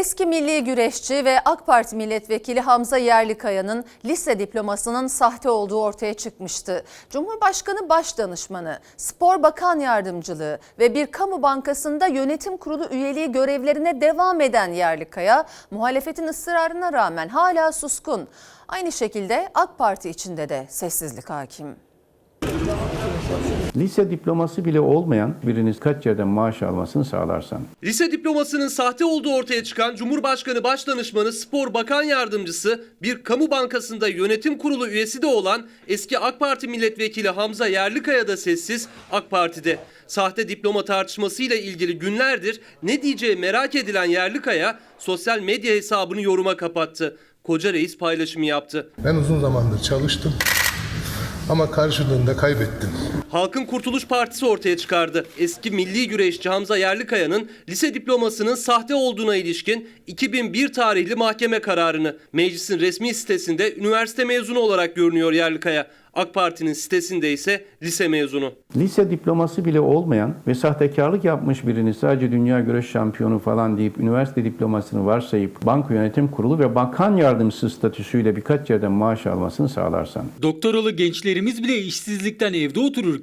Eski milli güreşçi ve AK Parti milletvekili Hamza Yerlikaya'nın lise diplomasının sahte olduğu ortaya çıkmıştı. Cumhurbaşkanı Başdanışmanı, Spor Bakan Yardımcılığı ve bir kamu bankasında yönetim kurulu üyeliği görevlerine devam eden Yerlikaya, muhalefetin ısrarına rağmen hala suskun. Aynı şekilde AK Parti içinde de sessizlik hakim. Lise diploması bile olmayan biriniz kaç yerden maaş almasını sağlarsan. Lise diplomasının sahte olduğu ortaya çıkan Cumhurbaşkanı Başdanışmanı Spor Bakan Yardımcısı bir kamu bankasında yönetim kurulu üyesi de olan eski AK Parti milletvekili Hamza Yerlikaya da sessiz AK Parti'de. Sahte diploma tartışmasıyla ilgili günlerdir ne diyeceği merak edilen Yerlikaya sosyal medya hesabını yoruma kapattı. Koca reis paylaşımı yaptı. Ben uzun zamandır çalıştım ama karşılığında kaybettim. Halkın Kurtuluş Partisi ortaya çıkardı. Eski milli güreşçi Hamza Yerlikaya'nın lise diplomasının sahte olduğuna ilişkin 2001 tarihli mahkeme kararını meclisin resmi sitesinde üniversite mezunu olarak görünüyor Yerlikaya. AK Parti'nin sitesinde ise lise mezunu. Lise diploması bile olmayan ve sahtekarlık yapmış birini sadece dünya güreş şampiyonu falan deyip üniversite diplomasını varsayıp banka yönetim kurulu ve bakan yardımcısı statüsüyle birkaç yerden maaş almasını sağlarsan. Doktoralı gençlerimiz bile işsizlikten evde otururken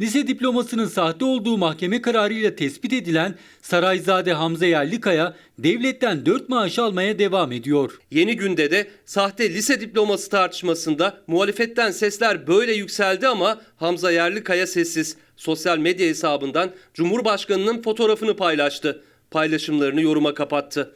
lise diplomasının sahte olduğu mahkeme kararıyla tespit edilen Sarayzade Hamza Yerlikaya devletten 4 maaş almaya devam ediyor. Yeni günde de sahte lise diploması tartışmasında muhalefetten sesler böyle yükseldi ama Hamza Yerlikaya sessiz. Sosyal medya hesabından Cumhurbaşkanının fotoğrafını paylaştı. Paylaşımlarını yoruma kapattı.